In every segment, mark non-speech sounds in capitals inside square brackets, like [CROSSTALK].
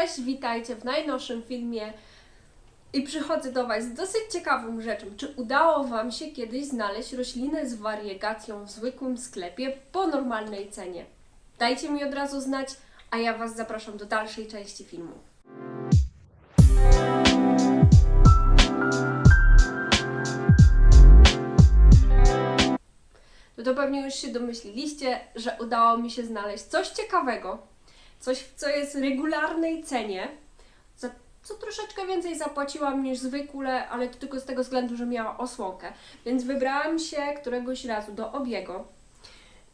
Cześć, witajcie w najnowszym filmie i przychodzę do Was z dosyć ciekawą rzeczą. Czy udało Wam się kiedyś znaleźć roślinę z wariegacją w zwykłym sklepie po normalnej cenie? Dajcie mi od razu znać, a ja Was zapraszam do dalszej części filmu. No to pewnie już się domyśliliście, że udało mi się znaleźć coś ciekawego, coś, co jest w regularnej cenie, za co troszeczkę więcej zapłaciłam niż zwykle, ale to tylko z tego względu, że miała osłonkę. Więc wybrałam się któregoś razu do obiegu.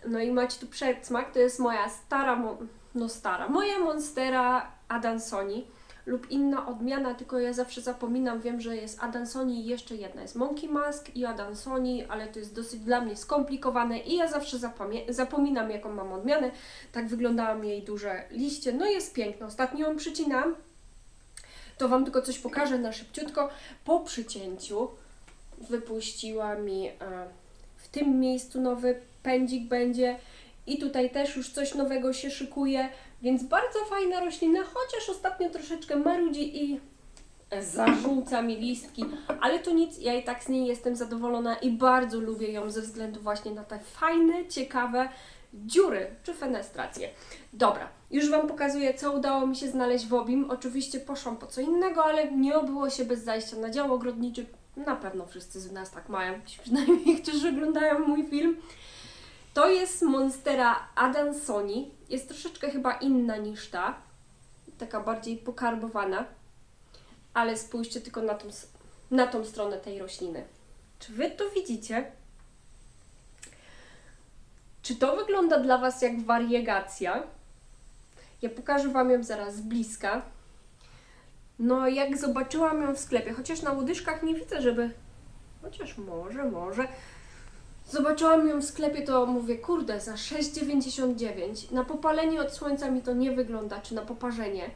No i macie tu przedsmak, to jest moja stara, no stara, moja Monstera Adansoni lub inna odmiana, tylko ja zawsze zapominam, wiem, że jest Adansoni i jeszcze jedna jest Monkey Mask i Adansoni, ale to jest dosyć dla mnie skomplikowane i ja zawsze zapominam, jaką mam odmianę. Tak wyglądają jej duże liście, no jest piękna. Ostatnio ją przycinam, to Wam tylko coś pokażę na szybciutko. Po przycięciu wypuściła mi e, w tym miejscu nowy pędzik będzie i tutaj też już coś nowego się szykuje, więc bardzo fajna roślina, chociaż ostatnio troszeczkę marudzi i zarzuca mi listki, ale to nic, ja i tak z niej jestem zadowolona i bardzo lubię ją ze względu właśnie na te fajne, ciekawe dziury czy fenestracje. Dobra, już Wam pokazuję, co udało mi się znaleźć w Obim. Oczywiście poszłam po co innego, ale nie obyło się bez zajścia na dział ogrodniczy. Na pewno wszyscy z nas tak mają, przynajmniej [LAUGHS] którzy oglądają mój film. To jest Monstera Adansoni. Jest troszeczkę chyba inna niż ta. Taka bardziej pokarbowana. Ale spójrzcie tylko na tą, na tą stronę tej rośliny. Czy Wy to widzicie? Czy to wygląda dla Was jak wariegacja? Ja pokażę Wam ją zaraz z bliska. No, jak zobaczyłam ją w sklepie, chociaż na łodyżkach nie widzę, żeby. Chociaż może, może. Zobaczyłam ją w sklepie, to mówię, kurde, za 6,99. Na popalenie od słońca mi to nie wygląda, czy na poparzenie.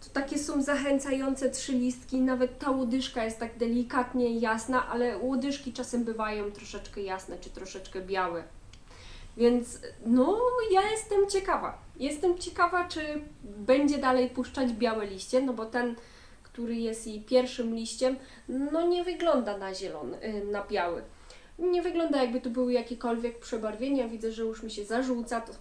To takie są zachęcające trzy listki, nawet ta łodyżka jest tak delikatnie jasna, ale łodyżki czasem bywają troszeczkę jasne, czy troszeczkę białe. Więc no, ja jestem ciekawa. Jestem ciekawa, czy będzie dalej puszczać białe liście, no bo ten, który jest jej pierwszym liściem, no nie wygląda na zielony, y, na biały. Nie wygląda jakby tu były jakiekolwiek przebarwienia. Widzę, że już mi się zarzuca, to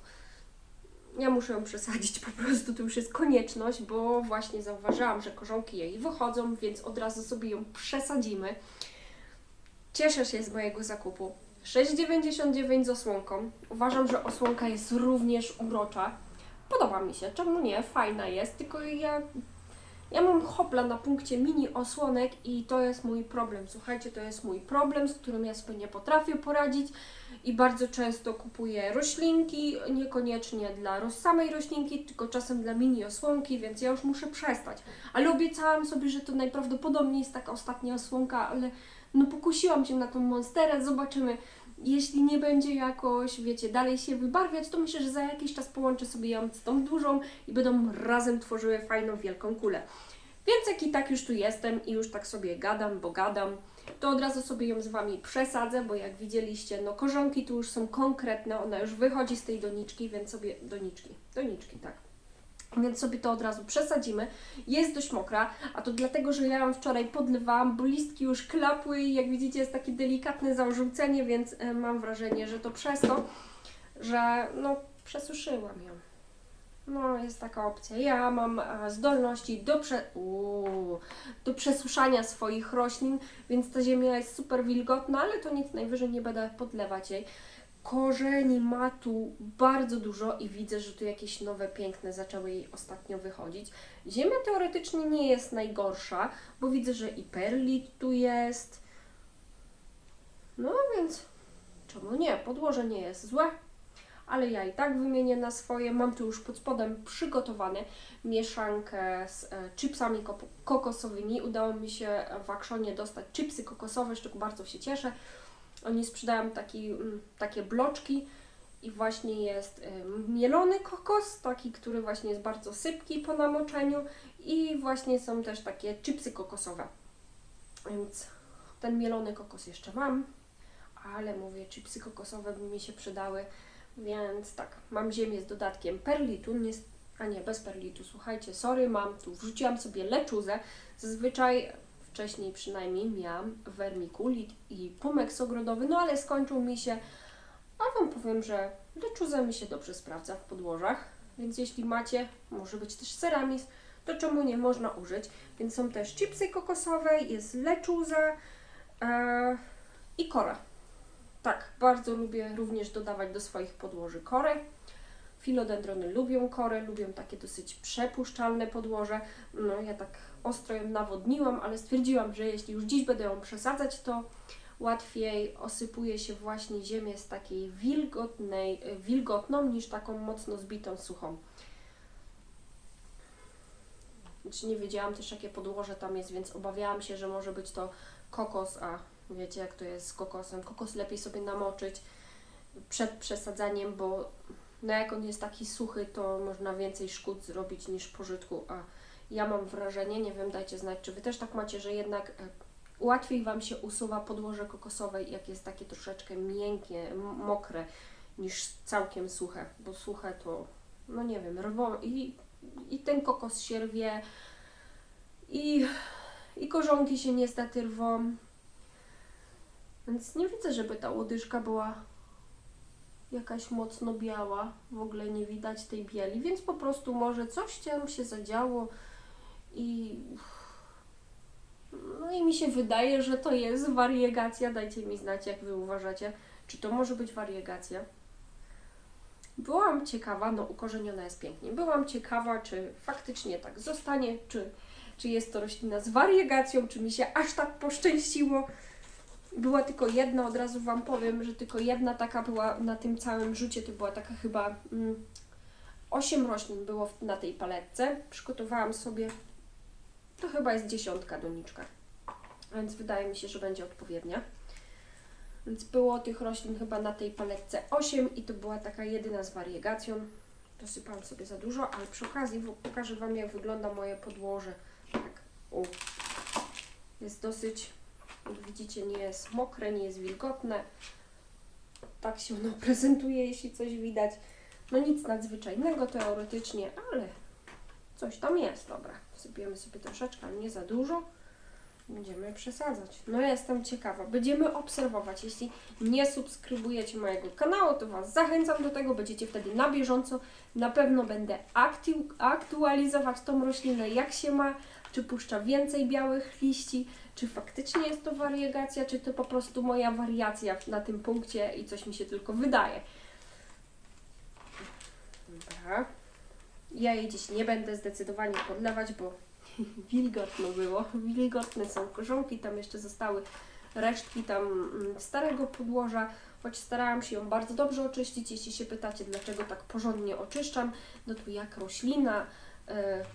ja muszę ją przesadzić po prostu, to już jest konieczność, bo właśnie zauważyłam, że korzonki jej wychodzą, więc od razu sobie ją przesadzimy. Cieszę się z mojego zakupu. 6,99 z osłonką. Uważam, że osłonka jest również urocza. Podoba mi się, czemu nie? Fajna jest, tylko ja, ja mam hopla na punkcie mini osłonek i to jest mój problem. Słuchajcie, to jest mój problem, z którym ja sobie nie potrafię poradzić i bardzo często kupuję roślinki, niekoniecznie dla samej roślinki, tylko czasem dla mini osłonki, więc ja już muszę przestać. Ale obiecałam sobie, że to najprawdopodobniej jest taka ostatnia osłonka, ale no pokusiłam się na tą monsterę, zobaczymy. Jeśli nie będzie jakoś, wiecie, dalej się wybarwiać, to myślę, że za jakiś czas połączę sobie ją z tą dużą i będą razem tworzyły fajną, wielką kulę. Więc jak i tak już tu jestem i już tak sobie gadam, bo gadam, to od razu sobie ją z Wami przesadzę, bo jak widzieliście, no korzonki tu już są konkretne, ona już wychodzi z tej doniczki, więc sobie, doniczki, doniczki, tak. Więc sobie to od razu przesadzimy. Jest dość mokra, a to dlatego, że ja ją wczoraj podlewałam, bo listki już klapły i jak widzicie jest takie delikatne zarzucenie, więc e, mam wrażenie, że to przez to, że no przesuszyłam ją. No, jest taka opcja. Ja mam e, zdolności do, prze... Uuu, do przesuszania swoich roślin, więc ta ziemia jest super wilgotna, ale to nic, najwyżej nie będę podlewać jej. Korzeni ma tu bardzo dużo i widzę, że tu jakieś nowe, piękne zaczęły jej ostatnio wychodzić. Ziemia teoretycznie nie jest najgorsza, bo widzę, że i perlit tu jest. No więc czemu nie? Podłoże nie jest złe, ale ja i tak wymienię na swoje. Mam tu już pod spodem przygotowane mieszankę z e, chipsami kokosowymi. Udało mi się w Akszonie dostać chipsy kokosowe, z czego bardzo się cieszę. Oni sprzedają taki, mm, takie bloczki i właśnie jest ym, mielony kokos, taki, który właśnie jest bardzo sypki po namoczeniu i właśnie są też takie chipsy kokosowe. Więc ten mielony kokos jeszcze mam, ale mówię, chipsy kokosowe by mi się przydały, więc tak, mam ziemię z dodatkiem perlitu, nie, A nie, bez perlitu, słuchajcie, sorry, mam tu, wrzuciłam sobie leczuzę. Zazwyczaj, wcześniej przynajmniej, miałam vermiculit i pumeks ogrodowy, no ale skończył mi się, a Wam powiem, że leczuza mi się dobrze sprawdza w podłożach, więc jeśli macie, może być też ceramis, to czemu nie można użyć. Więc są też chipsy kokosowe, jest leczuza e, i kora. Tak, bardzo lubię również dodawać do swoich podłoży korę. Filodendrony lubią korę, lubią takie dosyć przepuszczalne podłoże. No ja tak ostro ją nawodniłam, ale stwierdziłam, że jeśli już dziś będę ją przesadzać, to łatwiej osypuje się właśnie ziemię z takiej wilgotnej, wilgotną niż taką mocno zbitą, suchą. Nie wiedziałam też jakie podłoże tam jest, więc obawiałam się, że może być to kokos, a wiecie jak to jest z kokosem. Kokos lepiej sobie namoczyć przed przesadzaniem, bo no jak on jest taki suchy, to można więcej szkód zrobić niż pożytku, a ja mam wrażenie, nie wiem, dajcie znać, czy Wy też tak macie, że jednak e, łatwiej Wam się usuwa podłoże kokosowe, jak jest takie troszeczkę miękkie, mokre, niż całkiem suche, bo suche to, no nie wiem, rwą i, i ten kokos się rwie i, i korzonki się niestety rwą, więc nie widzę, żeby ta łodyżka była jakaś mocno biała, w ogóle nie widać tej bieli, więc po prostu może coś tam się zadziało i no i mi się wydaje, że to jest wariegacja. Dajcie mi znać, jak Wy uważacie, czy to może być wariegacja. Byłam ciekawa, no ukorzeniona jest pięknie, byłam ciekawa, czy faktycznie tak zostanie, czy, czy jest to roślina z wariegacją, czy mi się aż tak poszczęściło. Była tylko jedna, od razu Wam powiem, że tylko jedna taka była na tym całym rzucie, to była taka chyba mm, 8 roślin było na tej paletce. Przygotowałam sobie, to chyba jest dziesiątka doniczka, więc wydaje mi się, że będzie odpowiednia. Więc było tych roślin chyba na tej paletce 8 i to była taka jedyna z wariegacją. Dosypałam sobie za dużo, ale przy okazji pokażę Wam jak wygląda moje podłoże. Tak, o. Jest dosyć, jak widzicie, nie jest mokre, nie jest wilgotne. Tak się ono [LAUGHS] prezentuje, jeśli coś widać. No nic nadzwyczajnego teoretycznie, ale coś tam jest. Dobra, wsypiemy sobie troszeczkę, nie za dużo. Będziemy przesadzać. No jestem ciekawa. Będziemy obserwować. Jeśli nie subskrybujecie mojego kanału, to Was zachęcam do tego. Będziecie wtedy na bieżąco. Na pewno będę aktu- aktualizować tą roślinę, jak się ma, czy puszcza więcej białych liści, czy faktycznie jest to wariegacja, czy to po prostu moja wariacja na tym punkcie i coś mi się tylko wydaje. Dobra. Ja jej dziś nie będę zdecydowanie podlewać, bo wilgotno było. Wilgotne są korzonki, tam jeszcze zostały resztki tam mm, starego podłoża, choć starałam się ją bardzo dobrze oczyścić. Jeśli się pytacie, dlaczego tak porządnie oczyszczam, no to jak roślina e,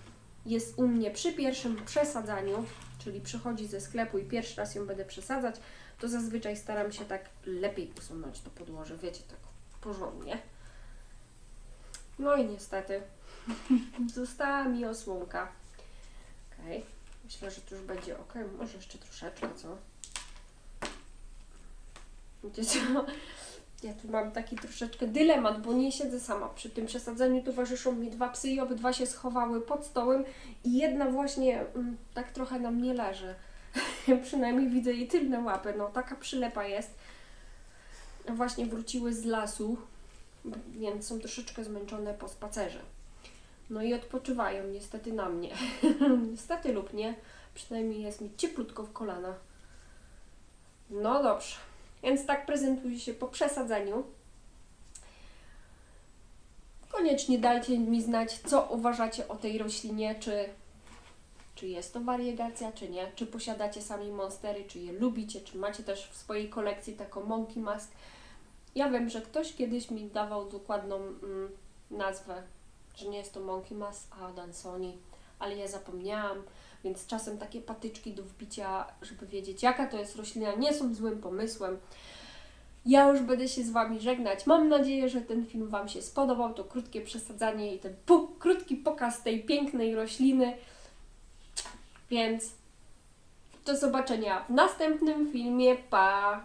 jest u mnie przy pierwszym przesadzaniu, czyli przychodzi ze sklepu i pierwszy raz ją będę przesadzać, to zazwyczaj staram się tak lepiej usunąć to podłoże, wiecie, tak porządnie. No i niestety [LAUGHS] została mi osłonka. Okej, myślę, że to już będzie ok. Może jeszcze troszeczkę, co? Wiecie co? Ja tu mam taki troszeczkę dylemat, bo nie siedzę sama. Przy tym przesadzeniu towarzyszą mi dwa psy i obydwa się schowały pod stołem i jedna właśnie mm, tak trochę na mnie leży. [LAUGHS] Przynajmniej widzę jej tylne łapy. No taka przylepa jest. Właśnie wróciły z lasu, więc są troszeczkę zmęczone po spacerze. No i odpoczywają niestety na mnie. [LAUGHS] niestety lub nie. Przynajmniej jest mi cieplutko w kolanach. No dobrze. Więc tak prezentuje się po przesadzeniu. Koniecznie dajcie mi znać, co uważacie o tej roślinie, czy, czy jest to wariegacja, czy nie, czy posiadacie sami monstery, czy je lubicie, czy macie też w swojej kolekcji taką monkey mask. Ja wiem, że ktoś kiedyś mi dawał dokładną mm, nazwę, że nie jest to monkey mask, a Dansoni, ale ja zapomniałam, więc czasem takie patyczki do wbicia, żeby wiedzieć jaka to jest roślina, nie są złym pomysłem. Ja już będę się z Wami żegnać. Mam nadzieję, że ten film Wam się spodobał. To krótkie przesadzanie i ten krótki pokaz tej pięknej rośliny. Więc do zobaczenia w następnym filmie. Pa!